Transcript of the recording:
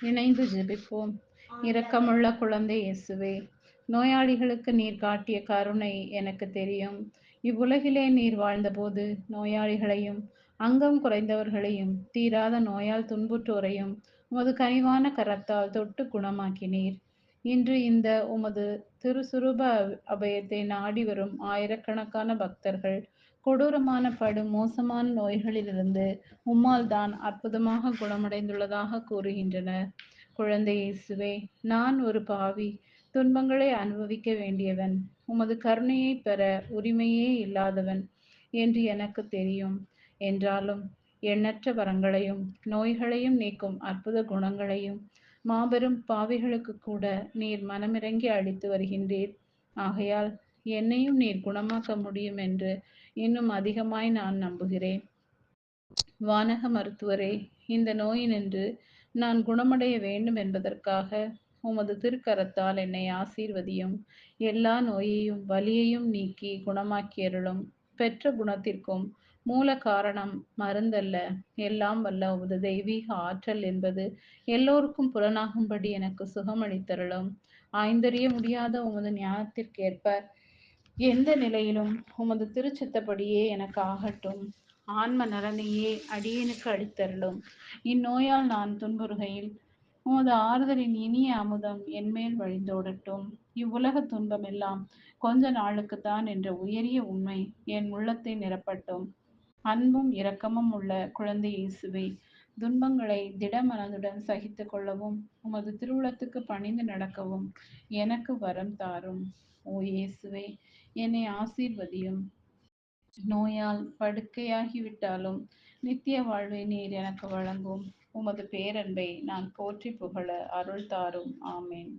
இணைந்து ஜெபிப்போம் இரக்கமுள்ள குழந்தை இயேசுவே நோயாளிகளுக்கு நீர் காட்டிய கருணை எனக்கு தெரியும். இவ்வுலகிலே நீர் வாழ்ந்தபோது நோயாளிகளையும் அங்கம் குறைந்தவர்களையும் தீராத நோயால் துன்புற்றோரையும் உமது கனிவான கரத்தால் தொட்டு குணமாக்கினீர். இன்று இந்த உமது திருசுரூப அபயத்தை நாடி வரும் ஆயிரக்கணக்கான பக்தர்கள் கொடூரமான படும் மோசமான நோய்களிலிருந்து உம்மால் தான் அற்புதமாக குணமடைந்துள்ளதாக கூறுகின்றனர். குழந்தை இயேசுவே நான் ஒரு பாவி துன்பங்களை அனுபவிக்க வேண்டியவன் உமது கருணையை பெற உரிமையே இல்லாதவன் என்று எனக்கு தெரியும். என்றாலும் எண்ணற்ற வரங்களையும் நோய்களையும் நீக்கும் அற்புத குணங்களையும் மாபெரும் பாவிகளுக்கு கூட நீர் மனமிறங்கி அளித்து வருகின்றீர். ஆகையால் என்னையும் நீர் குணமாக்க முடியும் என்று இன்னும் அதிகமாய் நான் நம்புகிறேன். வானக மருத்துவரே இந்த நோயினின்று நான் குணமடைய வேண்டும் என்பதற்காக உமது திருக்கரத்தால் என்னை ஆசீர்வதியும் எல்லா நோயையும் வலியையும் நீக்கி குணமாக்கியருளும் பெற்ற குணத்திற்கும் மூல காரணம் மருந்தல்ல எல்லாம் வல்ல உமது தெய்வீக ஆற்றல் என்பது எல்லோருக்கும் புலனாகும்படி எனக்கு சுகமளித்தருளும். ஆய்ந்தறிய முடியாத உமது ஞானத்திற்கேற்ப எந்த நிலையிலும் உமது திருச்சித்தப்படியே எனக்கு ஆகட்டும். ஆன்ம நலனையே அடியேனுக்கு அளித்தருளும். இந்நோயால் நான் துன்புறுகையில் உமது ஆறுதலின் இனிய அமுதம் என்மேல் வழிந்தோடட்டும். இவ்வுலக துன்பமெல்லாம் கொஞ்ச நாளுக்குத்தான் என்ற உயரிய உண்மை என் உள்ளத்தை நிரப்பட்டும். அன்பும் இரக்கமும் உள்ள குழந்தை இயேசுவே துன்பங்களை திடமனதுடன் சகித்து கொள்ளவும் உமது திருவுளத்துக்கு பணிந்து நடக்கவும் எனக்கு வரம் தாரும். ஓ இயேசுவே என்னை ஆசீர்வதியும். நோயால் படுக்கையாகிவிட்டாலும் நித்திய வாழ்வை நீர் எனக்கு வழங்கும். உமது பேரன்பை நான் போற்றி புகழ அருள் தாரும். ஆமேன்.